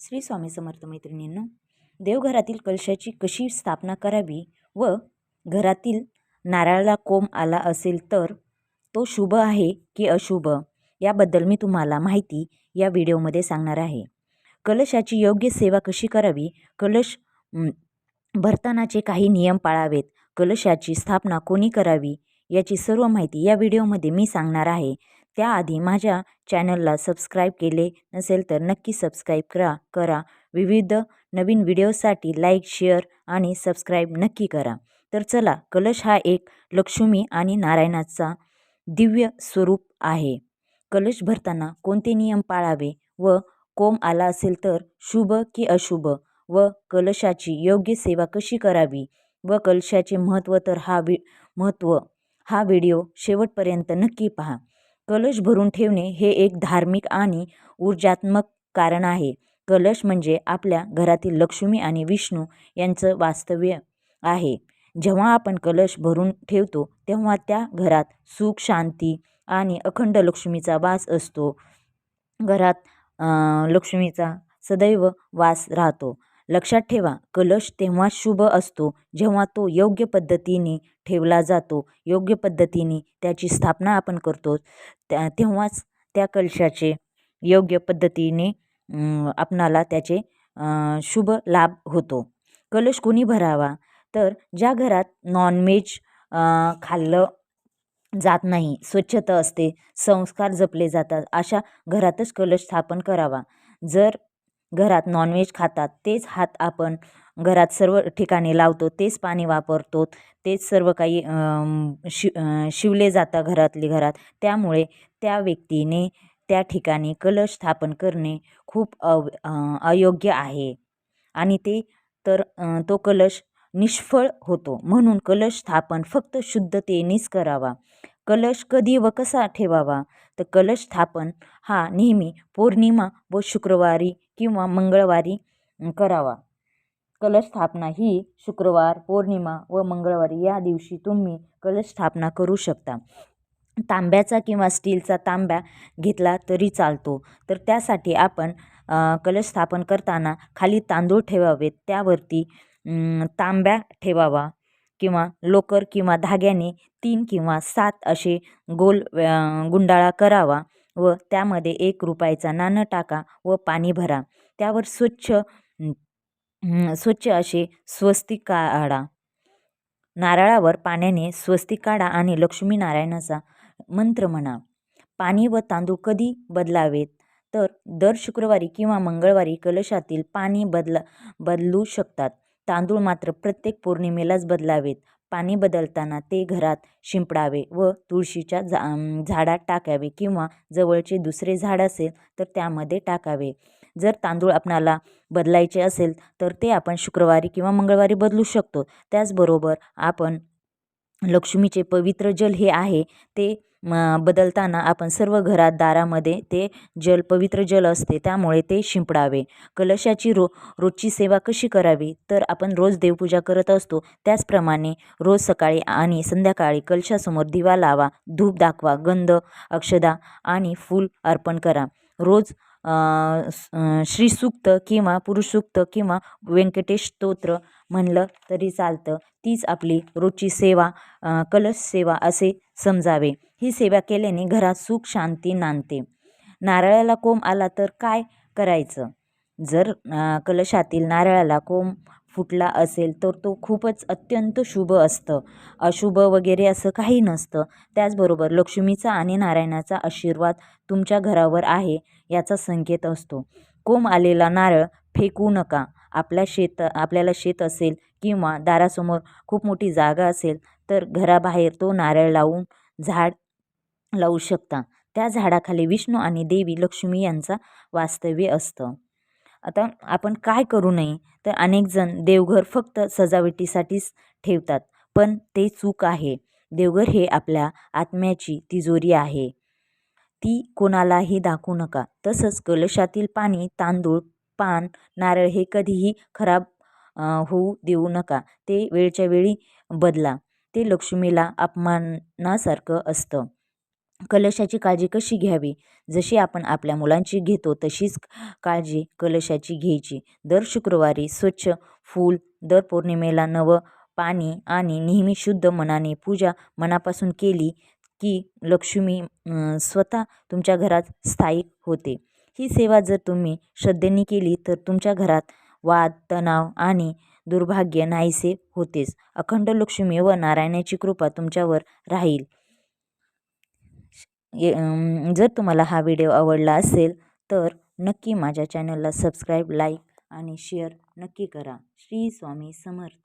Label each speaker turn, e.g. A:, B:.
A: श्री स्वामी समर्थ मैत्रिणींनो देवघरातील कलशाची कशी स्थापना करावी व घरातील नारळाला कोंब आला असेल तर तो शुभ आहे की अशुभ याबद्दल मी तुम्हाला माहिती या व्हिडिओमध्ये सांगणार आहे. कलशाची योग्य सेवा कशी करावी? कलश भरतानाचे काही नियम पाळावेत. कलशाची स्थापना कोणी करावी? याची सर्व माहिती या व्हिडिओमध्ये मी सांगणार आहे. त्याआधी माझ्या चॅनलला सबस्क्राईब केले नसेल तर नक्की सबस्क्राईब करा करा. विविध नवीन व्हिडिओसाठी लाईक शेअर आणि सबस्क्राईब नक्की करा. तर चला कलश हा एक लक्ष्मी आणि नारायणाचा दिव्य स्वरूप आहे. कलश भरताना कोणते नियम पाळावे व कोम आला असेल तर शुभ की अशुभ? व कलशाची योग्य सेवा कशी करावी? व कलशाचे महत्त्व तर हा वि महत्त्व हा व्हिडिओ शेवटपर्यंत नक्की पहा. कलश भरून ठेवणे हे एक धार्मिक आणि ऊर्जात्मक कारण आहे. कलश म्हणजे आपल्या घरातील लक्ष्मी आणि विष्णू यांचं वास्तव्य आहे. जेव्हा आपण कलश भरून ठेवतो तेव्हा त्या घरात सुख शांती आणि अखंड लक्ष्मीचा वास असतो. घरात लक्ष्मीचा सदैव वास राहतो. लक्षात ठेवा कलश तेव्हाच शुभ असतो जेव्हा तो योग्य पद्धतीने ठेवला जातो. योग्य पद्धतीने त्याची स्थापना आपण करतो. त्या तेव्हाच त्या कलशाचे योग्य पद्धतीने आपणाला त्याचे शुभ लाभ होतो. कलश कोणी भरावा? तर ज्या घरात नॉनव्हेज खाल्लं जात नाही स्वच्छता असते संस्कार जपले जातात अशा घरातच कलश स्थापन करावा. जर घरात नॉनव्हेज खातात तेच हात आपण घरात सर्व ठिकाणी लावतो तेच पाणी वापरतो तेच सर्व काही शि शिवले जातं घरातली घरात. त्यामुळे त्या व्यक्तीने त्या ठिकाणी कलश स्थापन करणे खूप अव अयोग्य आहे. आणि ते तर तो कलश निष्फळ होतो. म्हणून कलश स्थापन फक्त शुद्धतेनेच करावा. कलश कधी व कसा ठेवावा? तर कलश स्थापन हा नेहमी पौर्णिमा व शुक्रवारी किंवा मंगळवारी करावा. कलश स्थापना ही शुक्रवार पौर्णिमा व मंगळवारी या दिवशी तुम्ही कलश स्थापना करू शकता. तांब्याचा किंवा स्टीलचा तांब्या घेतला तरी चालतो. तर त्यासाठी आपण कलश स्थापन करताना खाली तांदूळ ठेवावेत. त्यावरती तांब्या ठेवावा किंवा लोकर किंवा धाग्याने तीन किंवा सात असे गोल गुंडाळा करावा. व त्यामध्ये एक रुपयाचा नाणं टाका व पाणी भरा. त्यावर स्वच्छ स्वच्छ असे स्वस्तिक काढा. नारळावर पाण्याने स्वस्तिक काढा आणि लक्ष्मीनारायणाचा मंत्र म्हणा. पाणी व तांदूळ कधी बदलावेत? तर दर शुक्रवारी किंवा मंगळवारी कलशातील पाणी बदला बदलू शकतात. तांदूळ मात्र प्रत्येक पौर्णिमेलाच बदलावेत. पाणी बदलताना ते घरात शिंपडावे व तुळशीच्या झा झाडात टाकावे किंवा जवळचे दुसरे झाड असेल तर त्यामध्ये टाकावे. जर तांदूळ आपणाला बदलायचे असेल तर ते आपण शुक्रवारी किंवा मंगळवारी बदलू शकतो. त्याचबरोबर आपण लक्ष्मीचे पवित्र जल हे आहे ते बदलताना आपण सर्व घरात दारामध्ये ते जल पवित्र जल असते त्यामुळे ते शिंपडावे. कलशाची रो रोजची सेवा कशी करावी? तर आपण रोज देवपूजा करत असतो. त्याचप्रमाणे रोज सकाळी आणि संध्याकाळी कलशासमोर दिवा लावा धूप दाखवा गंध अक्षदा आणि फूल अर्पण करा. रोज श्रीसूक्त किंवा पुरुषसूक्त किंवा व्यंकटेश स्तोत्र म्हणलं तरी चालतं. तीच आपली रोजची सेवा कलश सेवा असे समजावे. ही सेवा केल्याने घरात सुख शांती नांदते. नारळाला कोंब आला तर काय करायचं? जर कलशातील नारळाला कोंब फुटला असेल तर तो खूपच अत्यंत शुभ असतं. अशुभ वगैरे असं काही नसतं. त्याचबरोबर लक्ष्मीचा आणि नारायणाचा आशीर्वाद तुमच्या घरावर आहे याचा संकेत असतो. कोंब आलेला नारळ फेकू नका. आपल्या शेत आपल्याला शेत असेल किंवा दारासमोर खूप मोठी जागा असेल तर घराबाहेर तो नारळ लावून झाड लावू शकता. त्या झाडाखाली विष्णू आणि देवी लक्ष्मी यांचा वास्तव्य असतं. आता आपण काय करू नये? तर अनेकजण देवघर फक्त सजावटीसाठीच ठेवतात. पण ते चूक आहे. देवघर हे आपल्या आत्म्याची तिजोरी आहे. ती कोणालाही दाखवू नका. तसंच कलशातील पाणी तांदूळ पान नारळ हे कधीही खराब होऊ देऊ नका. ते वेळच्या वेळी बदला. ते लक्ष्मीला अपमानासारखं असतं. कलशाची काळजी कशी घ्यावी? जशी आपण आपल्या मुलांची घेतो तशीच काळजी कलशाची घ्यायची. दर शुक्रवारी स्वच्छ फूल दर पौर्णिमेला नवं पाणी आणि नेहमी शुद्ध मनाने पूजा मनापासून केली की लक्ष्मी स्वतः तुमच्या घरात स्थायिक होते. ही सेवा जर तुम्ही श्रद्धेने केली तर तुमच्या घरात वाद तणाव आणि दुर्भाग्य नाहीसे होतेच. अखंड लक्ष्मी व नारायणाची कृपा तुमच्यावर राहील. ये जर तुम्हाला हा व्हिडिओ आवडला असेल तर नक्की माझ्या चॅनलला सबस्क्राईब लाईक आणि शेअर नक्की करा. श्री स्वामी समर्थ.